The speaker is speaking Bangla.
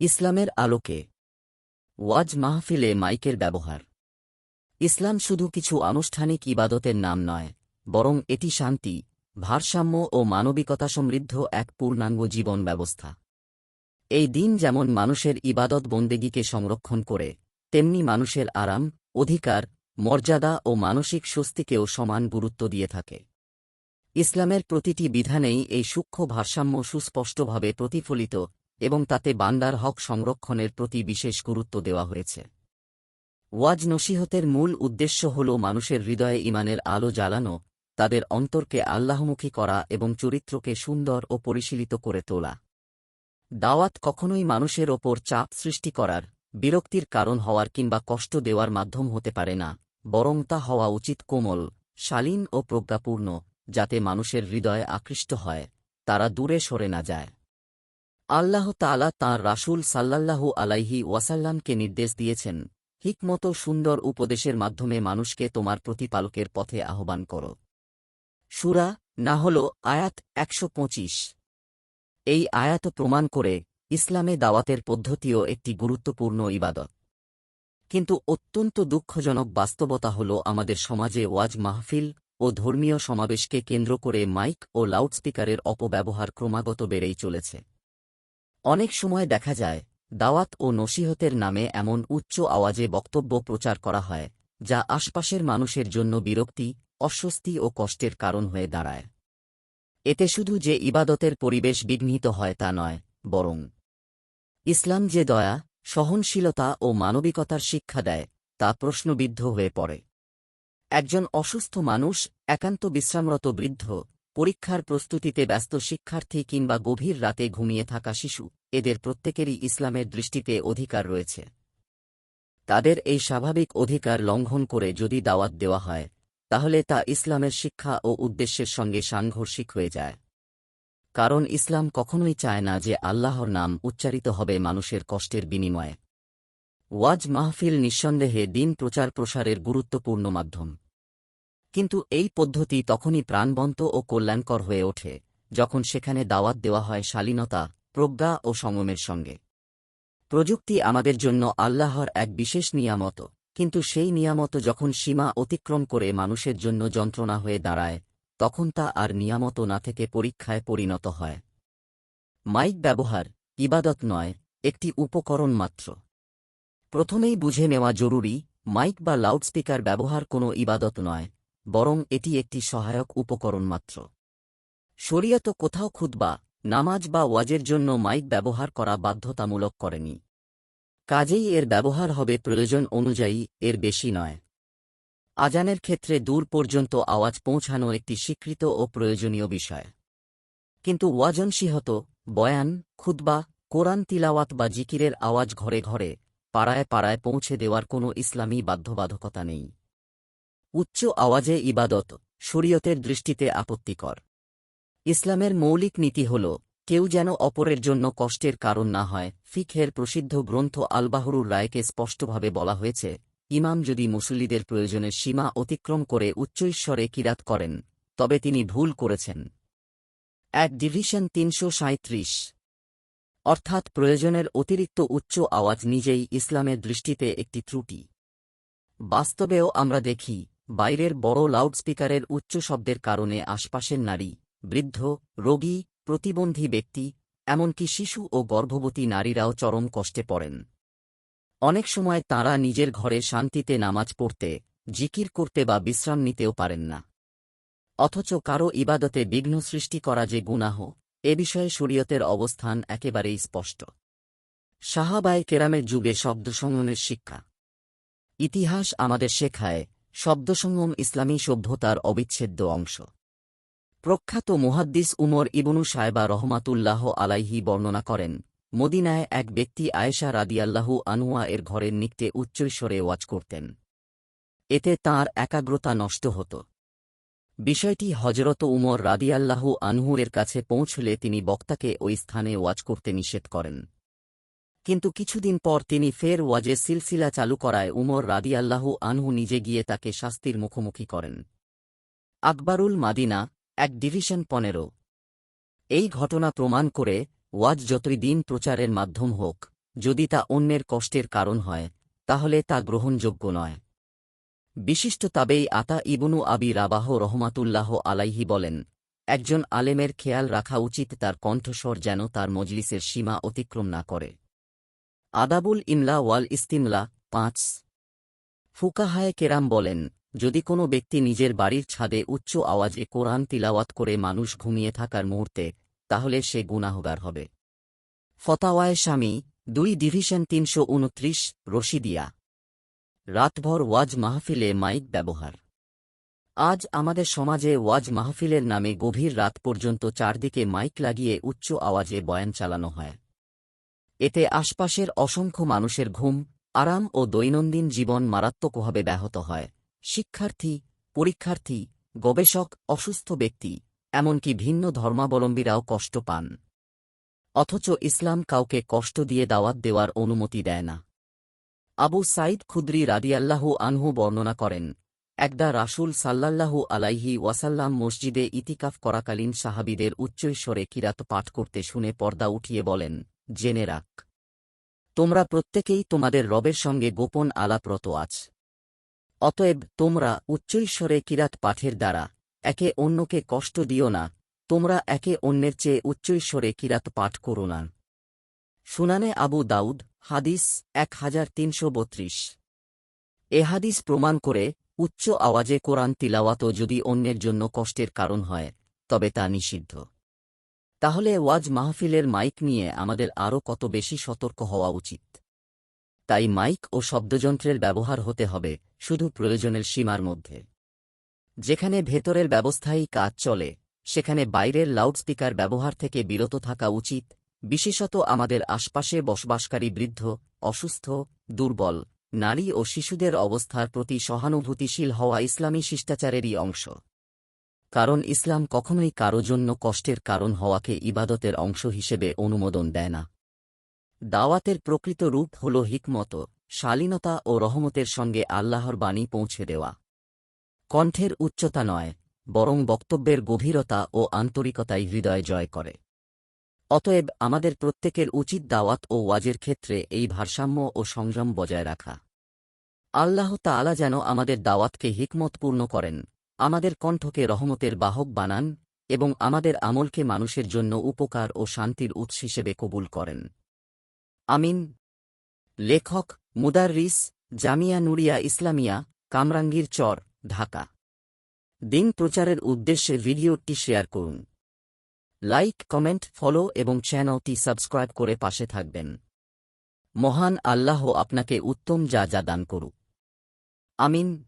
ইসলামের আলোকে। ওয়াজ মাহফিলে মাইকের ব্যবহার। ইসলাম শুধু কিছু আনুষ্ঠানিক ইবাদতের নাম নয়, বরং এটি শান্তি, ভারসাম্য ও মানবিকতা সমৃদ্ধ এক পূর্ণাঙ্গ জীবন ব্যবস্থা। এই দিন যেমন মানুষের ইবাদত বন্দেগীকে সংরক্ষণ করে, তেমনি মানুষের আরাম, অধিকার, মর্যাদা ও মানসিক স্বস্তিকেও সমান গুরুত্ব দিয়ে থাকে। ইসলামের প্রতিটি বিধানেই এই সূক্ষ্ম ভারসাম্য সুস্পষ্টভাবে প্রতিফলিত এবং তাতে বান্দার হক সংরক্ষণের প্রতি বিশেষ গুরুত্ব দেওয়া হয়েছে। ওয়াজ নসিহতের মূল উদ্দেশ্য হল মানুষের হৃদয়ে ইমানের আলো জ্বালানো, তাদের অন্তরকে আল্লাহমুখী করা এবং চরিত্রকে সুন্দর ও পরিশীলিত করে তোলা। দাওয়াত কখনোই মানুষের ওপর চাপ সৃষ্টি করার, বিরক্তির কারণ হওয়ার কিংবা কষ্ট দেওয়ার মাধ্যম হতে পারে না, বরং তা হওয়া উচিত কোমল, শালীন ও প্রজ্ঞাপূর্ণ, যাতে মানুষের হৃদয়ে আকৃষ্ট হয়, তারা দূরে সরে না যায়। আল্লাহ তালা তাঁর রাসূল সাল্লাল্লাহু আলাইহি ওয়াসাল্লামকে নির্দেশ দিয়েছেন, হিকমত সুন্দর উপদেশের মাধ্যমে মানুষকে তোমার প্রতিপালকের পথে আহ্বান করো। সুরা না হল আয়াত একশো পঁচিশ। এই আয়াত প্রমাণ করে ইসলামে দাওয়াতের পদ্ধতিও একটি গুরুত্বপূর্ণ ইবাদত। কিন্তু অত্যন্ত দুঃখজনক বাস্তবতা হল আমাদের সমাজে ওয়াজ মাহফিল ও ধর্মীয় সমাবেশকে কেন্দ্র করে মাইক ও লাউডস্পিকারের অপব্যবহার ক্রমাগত বেড়েই চলেছে। অনেক সময় দেখা যায়, দাওয়াত ও নসিহতের নামে এমন উচ্চ আওয়াজে বক্তব্য প্রচার করা হয়, যা আশপাশের মানুষের জন্য বিরক্তি, অস্বস্তি ও কষ্টের কারণ হয়ে দাঁড়ায়। এতে শুধু যে ইবাদতের পরিবেশ বিঘ্নিত হয় তা নয়, বরং ইসলাম যে দয়া, সহনশীলতা ও মানবিকতার শিক্ষা দেয়, তা প্রশ্নবিদ্ধ হয়ে পড়ে। একজন অসুস্থ মানুষ, একান্ত বিশ্রামরত বৃদ্ধ পরীক্ষার প্রস্তুতিতে ব্যস্ত শিক্ষার্থী কিংবা গভীর রাতে ঘুমিয়ে থাকা শিশু, এদের প্রত্যেকেরই ইসলামের দৃষ্টিতে অধিকার রয়েছে। তাদের এই স্বাভাবিক অধিকার লঙ্ঘন করে যদি দাওয়াত দেওয়া হয়, তাহলে তা ইসলামের শিক্ষা ও উদ্দেশ্যের সঙ্গে সাংঘর্ষিক হয়ে যায়। কারণ ইসলাম কখনোই চায় না যে আল্লাহর নাম উচ্চারিত হবে মানুষের কষ্টের বিনিময়ে। ওয়াজ মাহফিল নিঃসন্দেহে দিন প্রচার প্রসারের গুরুত্বপূর্ণ মাধ্যম। কিন্তু এই পদ্ধতি তখনই প্রাণবন্ত ও কল্যাণকর হয়ে ওঠে, যখন সেখানে দাওয়াত দেওয়া হয় শালীনতা, প্রজ্ঞা ও সংযমের সঙ্গে। প্রযুক্তি আমাদের জন্য আল্লাহর এক বিশেষ নিয়ামত, কিন্তু সেই নিয়ামত যখন সীমা অতিক্রম করে মানুষের জন্য যন্ত্রণা হয়ে দাঁড়ায়, তখন তা আর নিয়ামত না থেকে পরীক্ষায় পরিণত হয়। মাইক ব্যবহার, ইবাদত নয়, একটি উপকরণ মাত্র। প্রথমেই বুঝে নেওয়া জরুরি, মাইক বা লাউডস্পিকার ব্যবহার কোনো ইবাদত নয় বরং এটি একটি সহায়ক উপকরণ মাত্র। শরিয়ত কোথাও খুতবা, নামাজ বা ওয়াজের জন্য মাইক ব্যবহার করা বাধ্যতামূলক করেনি। কাজেই এর ব্যবহার হবে প্রয়োজন অনুযায়ী, এর বেশি নয়। আজানের ক্ষেত্রে দূর পর্যন্ত আওয়াজ পৌঁছানো একটি স্বীকৃত ও প্রয়োজনীয় বিষয়। কিন্তু ওয়াজনসিহত বয়ান, খুতবা, কোরআন তিলাওয়াত বা জিকিরের আওয়াজ ঘরে ঘরে, পাড়ায় পাড়ায় পৌঁছে দেওয়ার কোনো ইসলামী বাধ্যবাধকতা নেই। উচ্চ আওয়াজে ইবাদত, শরীয়তের দৃষ্টিতে আপত্তিকর। ইসলামের মৌলিক নীতি হল, কেউ যেন অপরের জন্য কষ্টের কারণ না হয় ফিখের প্রসিদ্ধ গ্রন্থ আলবাহরুর রায়কে স্পষ্টভাবে বলা হয়েছে, ইমাম যদি মুসল্লিদের প্রয়োজনের সীমা অতিক্রম করে উচ্চৈশ্বরে কিরাত করেন, তবে তিনি ভুল করেছেন। এক ডিভিশন তিনশো অর্থাৎ প্রয়োজনের অতিরিক্ত উচ্চ আওয়াজ নিজেই ইসলামের দৃষ্টিতে একটি ত্রুটি। বাস্তবেও আমরা দেখি বাইরের বড় লাউডস্পিকারের উচ্চ শব্দের কারণে আশপাশের নারী, বৃদ্ধ, রোগী, প্রতিবন্ধী ব্যক্তি, এমনকি শিশু ও গর্ভবতী নারীরাও চরম কষ্টে পড়েন। অনেক সময় তাঁরা নিজের ঘরে শান্তিতে নামাজ পড়তে, জিকির করতে বা বিশ্রাম নিতেও পারেন না। অথচ কারও ইবাদতে বিঘ্ন সৃষ্টি করা যে গুনাহ, এ বিষয়ে শরীয়তের অবস্থান একেবারেই স্পষ্ট। সাহাবায় কেরামের যুগে শব্দ শব্দসংগমের শিক্ষা। ইতিহাস আমাদের শেখায় শব্দসংগম ইসলামী সভ্যতার অবিচ্ছেদ্য অংশ। প্রখ্যাত মুহাদ্দিস উমর ইবনু সাহেবা রহমাতুল্লাহ আলাইহি বর্ণনা করেন, মদিনায় এক ব্যক্তি আয়েশা রাদিয়াল্লাহু আনুয়া এর ঘরের নিকটে উচ্চৈশ্বরে ওয়াজ করতেন। এতে তার একাগ্রতা নষ্ট হতো। বিষয়টি হজরত উমর রাদিয়াল্লাহু আনহুরের কাছে পৌঁছলে তিনি বক্তাকে ওই স্থানে ওয়াজ করতে নিষেধ করেন। কিন্তু কিছুদিন পর তিনি ফের ওয়াজে সিলসিলা চালু করায় উমর রাদিয়াল্লাহু আনহু নিজে গিয়ে তাকে শাস্তির মুখোমুখি করেন। আকবরুল মাদিনা, এক ডিভিশন পনেরো। এই ঘটনা প্রমাণ করে ওয়াজ যতই দিন প্রচারের মাধ্যম হোক, যদি তা অন্যের কষ্টের কারণ হয়, তাহলে তা গ্রহণযোগ্য নয়। বিশিষ্ট তাবেই আতা ইবনু আবি রাবাহ রহমাতুল্লাহ আলাইহি বলেন, একজন আলেমের খেয়াল রাখা উচিত তার কণ্ঠস্বর যেন তার মজলিসের সীমা অতিক্রম না করে। আদাবুল ইমলা ওয়াল ইস্তিমলা, পাঁচ। ফুকাহায় কেরাম বলেন, যদি কোনো ব্যক্তি নিজের বাড়ির ছাদে উচ্চ আওয়াজে কোরআন তিলাওয়াত করে মানুষ ঘুমিয়ে থাকার মুহূর্তে, তাহলে সে গুনাহগার হবে। ফতাওয়ায় স্বামী, দুই ডিভিশন তিনশো উনত্রিশ, রশিদিয়া। রাতভর ওয়াজ মাহফিলে মাইক ব্যবহার। আজ আমাদের সমাজে ওয়াজ মাহফিলের নামে গভীর রাত পর্যন্ত চারদিকে মাইক লাগিয়ে উচ্চ আওয়াজে বয়ান চালানো হয়। এতে আশপাশের অসংখ্য মানুষের ঘুম, আরাম ও দৈনন্দিন জীবন মারাত্মকভাবে ব্যাহত হয়। শিক্ষার্থী, পরীক্ষার্থী, গবেষক, অসুস্থ ব্যক্তি, এমনকি ভিন্ন ধর্মাবলম্বীরাও কষ্ট পান। অথচ ইসলাম কাউকে কষ্ট দিয়ে দাওয়াত দেওয়ার অনুমতি দেয় না। আবু সাইদ খুদ্রি রাদিয়াল্লাহু আনহু বর্ণনা করেন, একদা রাসূল সাল্লাল্লাহু আলাইহি ওয়াসাল্লাম মসজিদে ইতিকাফ করাকালীন সাহাবিদের উচ্চৈস্বরে কিরাত পাঠ করতে শুনে পর্দা উঠিয়ে বলেন জেনে রাখ। তোমরা প্রত্যেকেই তোমাদের রবের সঙ্গে গোপন আলাপরত আছ। অতএব তোমরা উচ্চৈস্বরে কিরাত পাঠের দ্বারা একে অন্যকে কষ্ট দিও না, তোমরা একে অন্যের চেয়ে উচ্চৈস্বরে কিরাত পাঠ করো না। শুনানে আবু দাউদ, হাদিস এক হাজার তিনশো বত্রিশ। এ হাদিস প্রমাণ করে উচ্চ আওয়াজে কোরআন তিলাওয়াতও যদি অন্যের জন্য কষ্টের কারণ হয়, তবে তা নিষিদ্ধ। তাহলে ওয়াজ মাহফিলের মাইক নিয়ে আমাদের আরও কত বেশি সতর্ক হওয়া উচিত। তাই মাইক ও শব্দযন্ত্রের ব্যবহার হতে হবে শুধু প্রয়োজনের সীমার মধ্যে। যেখানে ভেতরের ব্যবস্থায় কাজ চলে, সেখানে বাইরের লাউডস্পিকার ব্যবহার থেকে বিরত থাকা উচিত, বিশেষত আমাদের আশপাশে বসবাসকারী বৃদ্ধ, অসুস্থ, দুর্বল, নারী ও শিশুদের অবস্থার প্রতি সহানুভূতিশীল হওয়া ইসলামী শিষ্টাচারেরই অংশ। কারণ ইসলাম কখনোই কারও জন্য কষ্টের কারণ হওয়াকে ইবাদতের অংশ হিসেবে অনুমোদন দেয় না। দাওয়াতের প্রকৃত রূপ হল হিকমত, শালীনতা ও রহমতের সঙ্গে আল্লাহর বাণী পৌঁছে দেওয়া। কণ্ঠের উচ্চতা নয়, বরং বক্তব্যের গভীরতা ও আন্তরিকতাই হৃদয় জয় করে। অতএব আমাদের প্রত্যেকের উচিত দাওয়াত ও ওয়াজের ক্ষেত্রে এই ভারসাম্য ও সংযম বজায় রাখা। আল্লাহ তাআলা যেন আমাদের দাওয়াতকে হিকমতপূর্ণ করেন। আমাদের কণ্ঠকে রহমতের বাহক বানান এবং আমাদের আমলকে মানুষের জন্য উপকার ও শান্তির উৎস হিসেবে কবুল করেন। আমিন। লেখক মুদাররিস জামিয়া নুরিয়া ইসলামিয়া, কামরাঙ্গীর চর, ঢাকা। দিন প্রচারের উদ্দেশ্যে ভিডিওটি শেয়ার করুন। লাইক, কমেন্ট, ফলো এবং চ্যানেলটি সাবস্ক্রাইব করে পাশে থাকবেন। মহান আল্লাহ আপনাকে উত্তম যা যা দান করুক। আমিন।